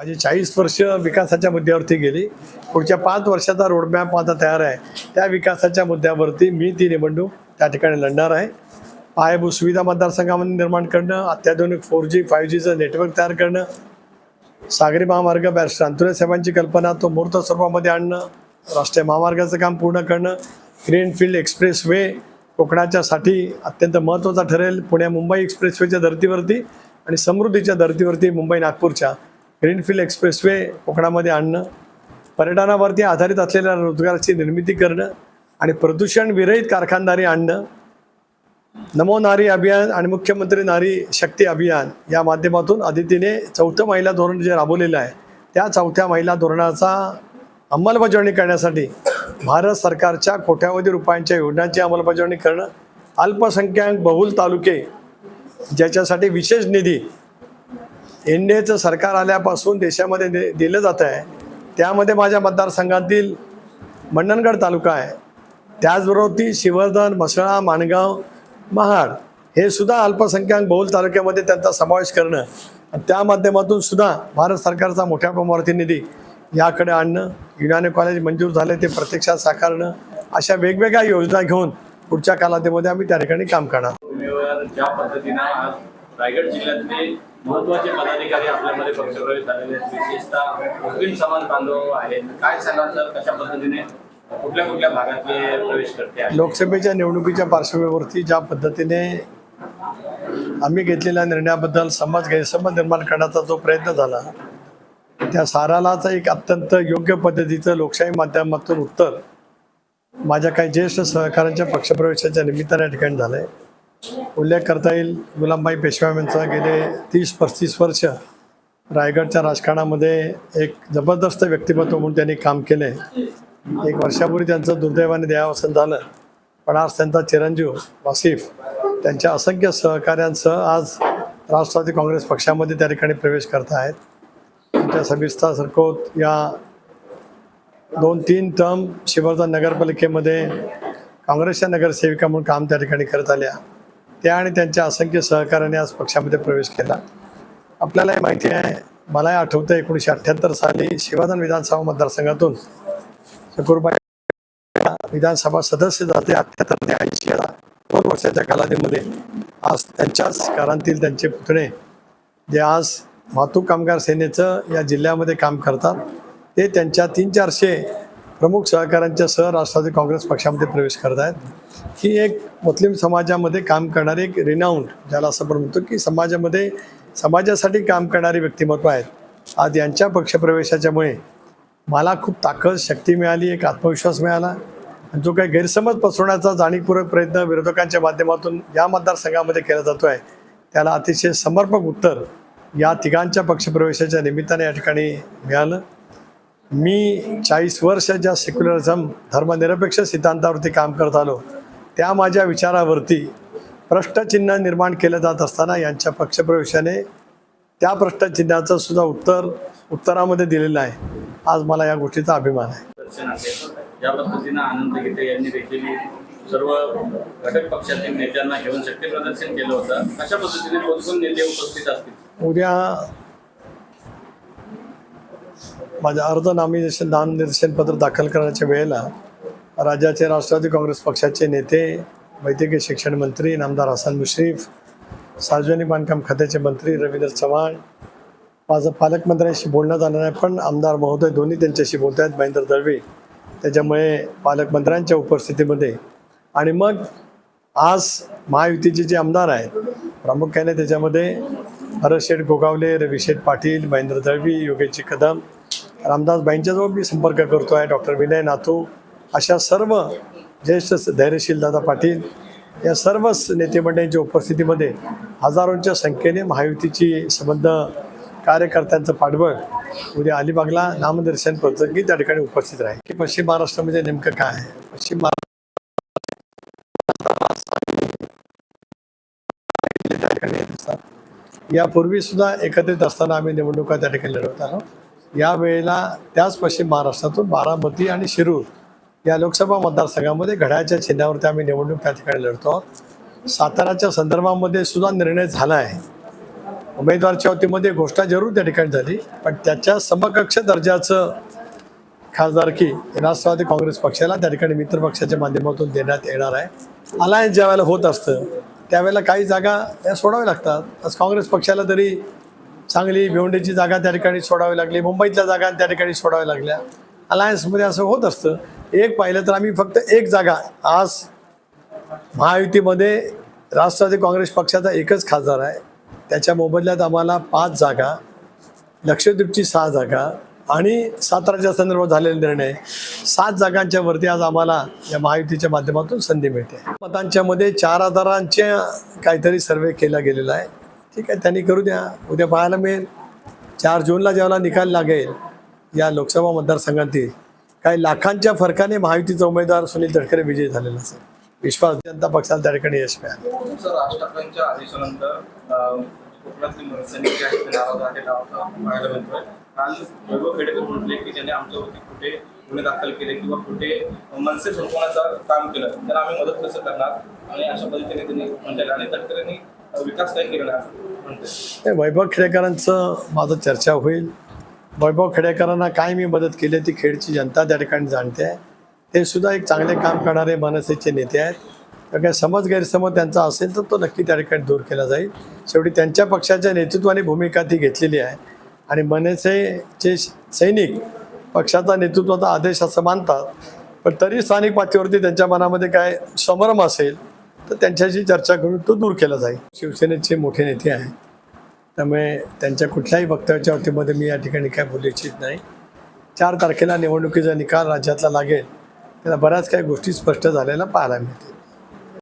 माझी चाळीस वर्ष विकासाच्या मुद्द्यावरती गेली. पुढच्या पाच वर्षाचा रोडमॅप माझा तयार आहे. त्या विकासाच्या मुद्द्यावरती मी ती निवडणूक त्या ठिकाणी लढणार आहे. पायाभूत सुविधा मतदारसंघामध्ये निर्माण करणं अत्याधुनिक फोर जी फाईव्ह जीचं नेटवर्क तयार करणं सागरी महामार्ग बॅरिस्टर अंतुरे साहेबांची कल्पना तो मूर्त स्वरूपामध्ये आणणं राष्ट्रीय महामार्गाचं काम पूर्ण करणं ग्रीनफील्ड एक्सप्रेस वे कोकणाच्यासाठी अत्यंत महत्त्वाचा ठरेल. पुणे मुंबई एक्सप्रेसवेच्या धर्तीवरती आणि समृद्धीच्या धर्तीवरती मुंबई नागपूरच्या ग्रीनफील्ड एक्सप्रेसवे कोकणामध्ये आणणं पर्यटनावरती आधारित असलेल्या रोजगाराची निर्मिती करणं आणि प्रदूषण विरहित कारखानदारी आणणं नमो नारी अभियान आणि मुख्यमंत्री नारी शक्ती अभियान या माध्यमातून आदितीने चौथं महिला धोरण जे राबवलेलं आहे त्या चौथ्या महिला धोरणाचा अंमलबजावणी करण्यासाठी भारत सरकारच्या कोट्यावधी रुपयांच्या योजनांची अंमलबजावणी करणं अल्पसंख्याक बहुल तालुके ज्याच्यासाठी विशेष निधी एन डी एचं सरकार आल्यापासून देशामध्ये दे दिलं जात आहे. त्यामध्ये माझ्या मतदारसंघातील मंडणगड तालुका आहे. त्याचबरोबर ती शिवर्धन मसळा माणगाव महाड हे सुद्धा अल्पसंख्याक बहुल तालुक्यामध्ये त्यांचा समावेश करणं आणि त्या माध्यमातून सुद्धा भारत सरकारचा मोठ्या प्रमाणावरती निधी याकडे आणणं युनानी कॉलेज मंजूर झाले ते प्रत्यक्षात साकारणं अशा वेगवेगळ्या योजना घेऊन पुढच्या कालावधीमध्ये आम्ही त्या ठिकाणी काम करणार ज्या पद्धतीनं आज रायगड जिल्ह्यातले महत्त्वाचे पदाधिकारी आपल्यामध्ये पक्षप्रवेश झालेले आहेत विशेषतः मुस्लिम समाज बांधव आहेत. काय सांगाल सर? कशा पद्धतीने कुठल्या कुठल्या भागातले प्रवेश करते आहेत लोकसभेच्या निवडणुकीच्या पार्श्वभूमीवरती ज्या पद्धतीने आम्ही घेतलेल्या निर्णयाबद्दल समाज गैरसमज निर्माण करण्याचा जो प्रयत्न झाला त्या सारालाच एक अत्यंत योग्य पद्धतीचं लोकशाही माध्यमातून उत्तर माझ्या काही ज्येष्ठ सहकाऱ्यांच्या पक्षप्रवेशाच्या निमित्ताने या ठिकाणी झालं आहे उल्लेख करता येईल गुलामबाई पेशवा यांचा गेले तीस पस्तीस वर्ष रायगडच्या राजकारणामध्ये एक जबरदस्त व्यक्तिमत्व म्हणून त्यांनी काम केले. एक वर्षापूर्वी त्यांचं दुर्दैवाने देहावसन झालं पण आज त्यांचा चिरंजीव वासिफ त्यांच्या असंख्य सहकाऱ्यांसह आज राष्ट्रवादी काँग्रेस पक्षामध्ये त्या ठिकाणी प्रवेश करत आहेत. त्यांच्या सविस्ता सरकोत या दोन तीन टर्म शिवर्धन नगरपालिकेमध्ये काँग्रेसच्या नगरसेविका म्हणून काम त्या ठिकाणी करत आल्या. त्या आणि त्यांच्या असंख्य सहकार्याने आज पक्षामध्ये प्रवेश केला. आपल्यालाही माहिती आहे मलाही आठवतं एकोणीसशे अठ्ठ्याहत्तर साली शिवाधन विधानसभा मतदारसंघातून शकूरबाई विधानसभा सदस्य जाते अठ्ठ्याहत्तर ते ऐंशी दोन वर्षाच्या कालावधीमध्ये आज त्यांच्याच घरांतील त्यांचे पुतणे जे आज वाहतूक कामगार सेनेचं या जिल्ह्यामध्ये काम करतात ते त्यांच्या तीन चारशे प्रमुख सहकाऱ्यांच्या सह राष्ट्रवादी काँग्रेस पक्षामध्ये प्रवेश करत आहेत. ही एक मुस्लिम समाजामध्ये काम करणारी एक रिनाऊंड ज्याला असं आपण म्हणतो की समाजामध्ये समाजासाठी काम करणारी व्यक्तिमत्व आहेत. आज यांच्या पक्षप्रवेशाच्यामुळे मला खूप ताकद शक्ती मिळाली एक आत्मविश्वास मिळाला. आणि जो काही गैरसमज पसरवण्याचा जाणीवपूर्वक प्रयत्न विरोधकांच्या माध्यमातून या मतदारसंघामध्ये केला जातो आहे त्याला अतिशय समर्पक उत्तर या तिघांच्या पक्षप्रवेशाच्या निमित्ताने या ठिकाणी मिळालं. मी चाळीस वर्ष ज्या सेक्युलरिझम धर्मनिरपेक्ष सिद्धांतावरती काम करत आलो. त्या माझ्या विचारावरती प्रश्नचिन्ह निर्माण केलं जात असताना यांच्या पक्षप्रवेशाने त्या प्रश्नचिन्हाचं सुद्धा उत्तर उत्तरामध्ये दिलेलं आहे. आज मला या गोष्टीचा अभिमान आहे. ज्या पद्धतीनं आनंद गीते यांनी देखील सर्व घटक पक्षातील नेत्यांना घेऊन शक्ती प्रदर्शन केलं होतं. कशा पद्धतीने नेते उपस्थित असतील? उद्या माझ्या अर्ज नामनिर्देशन नामनिर्देशन पत्र दाखल करण्याच्या वेळेला राज्याचे राष्ट्रवादी काँग्रेस पक्षाचे नेते वैद्यकीय शिक्षण मंत्री नामदार हसन मुश्रीफ सार्वजनिक बांधकाम खात्याचे मंत्री रवींद्र चव्हाण माझं पालकमंत्र्यांशी बोलणं झालं नाही पण आमदार महोदय दोन्ही त्यांच्याशी बोलत आहेत महेंद्र दळवे. त्याच्यामुळे पालकमंत्र्यांच्या उपस्थितीमध्ये आणि मग आज महायुतीचे जे आमदार आहेत प्रामुख्याने त्याच्यामध्ये हरशेठ शेठ गोगावले रविशेठ पाटील महेंद्र दळवी योगेशजी कदम रामदासबाईंच्याजवळ मी संपर्क करतो आहे डॉक्टर विनय नातू अशा सर्व ज्येष्ठ धैर्यशील दादा पाटील या सर्वच नेतेमंडळींच्या उपस्थितीमध्ये हजारोंच्या संख्येने महायुतीची संबंध कार्यकर्त्यांचं पाठबळ उद्या अलिबागला नामदर्शन प्रसंगी त्या ठिकाणी उपस्थित राहील. की पश्चिम महाराष्ट्रामध्ये म्हणजे नेमकं काय आहे? पश्चिम महाराष्ट्र यापूर्वी सुद्धा एकत्रित असताना आम्ही निवडणुका त्या ठिकाणी लढवत आहोत यावेळेला त्याच पश्चिम महाराष्ट्रातून बारामती आणि शिरूर या लोकसभा मतदारसंघामध्ये घड्याळच्या चिन्हावरती आम्ही निवडणूक त्या ठिकाणी लढतो आहोत. साताऱ्याच्या संदर्भामध्ये सुद्धा निर्णय झाला आहे उमेदवारच्या वतीमध्ये घोषणा जरूर त्या ठिकाणी झाली पण त्याच्या समकक्ष दर्जाचं खासदारकी राष्ट्रवादी काँग्रेस पक्षाला त्या ठिकाणी मित्र पक्षाच्या माध्यमातून देण्यात येणार आहे. अलायन्स ज्या वेळेला होत असतं त्यावेळेला काही जागा या सोडाव्या लागतात. आज काँग्रेस पक्षाला तरी चांगली भिवंडीची जागा त्या ठिकाणी सोडावी लागली मुंबईतल्या जागा त्या ठिकाणी सोडाव्या लागल्या. अलायन्समध्ये असं होत असतं एक पाहिलं तर आम्ही फक्त एक जागा आज महायुतीमध्ये राष्ट्रवादी काँग्रेस पक्षाचा एकच खासदार आहे. त्याच्या मोबदल्यात आम्हाला पाच जागा लक्षद्वीपची सहा जागा आणि साताराच्या संदर्भात झालेला निर्णय. सात जागांच्या वरती आज आम्हाला या महायुतीच्या माध्यमातून संधी मिळते. मतांच्या मध्ये चार हजारांच्या काहीतरी सर्वे केला गेलेला आहे ठीक आहे त्यांनी करू द्या. उद्या पाहायला मिळेल. चार जूनला जेव्हा निकाल लागेल या लोकसभा मतदारसंघातील काही लाखांच्या फरकाने महायुतीचा उमेदवार सुनील तटकरे विजयी झालेला असेल. विश्वास जनता पक्षाला त्या ठिकाणी यश मिळालं. कोकणातली मनसैनिक आहेत ते नाराज पाहायला मिळतोय. काल वैभव खेडेकर म्हटले की ज्याने आमच्यावरती कुठे गुन्हे दाखल केले किंवा कुठे मनसे झोपवण्याचं काम केलं तर आम्ही मदत कसं करणार? आणि अशा पद्धतीने त्यांनी म्हटलेलं आणि तटकरेंनी विकास काय केलेला म्हणते वैभव खेडेकरांचं माझं चर्चा होईल. वैभव खेडेकरांना काय मी मदत केली ती खेडची जनता त्या ठिकाणी जाणते. आहे ते सुद्धा एक चांगले काम करणारे मनसेचे नेते आहेत. तर काय समज गैरसमज त्यांचा असेल तर तो नक्की त्या ठिकाणी दूर केला जाईल. शेवटी त्यांच्या पक्षाच्या नेतृत्वाने भूमिका ती घेतलेली आहे. आणि मनसेचे सैनिक पक्षाचा नेतृत्वाचा आदेश असं मानतात. पण तरी स्थानिक पातळीवरती त्यांच्या मनामध्ये काय संभ्रम असेल तर त्यांच्याशी चर्चा करून तो दूर केला जाईल. शिवसेनेचे मोठे नेते आहेत. त्यामुळे त्यांच्या कुठल्याही वक्तव्याच्या वतीमध्ये मी या ठिकाणी काय बोलू इच्छित नाही. चार तारखेला निवडणुकीचा निकाल राज्यातला लागेल. त्याला बऱ्याच काही गोष्टी स्पष्ट झालेल्या पाहायला मिळतील.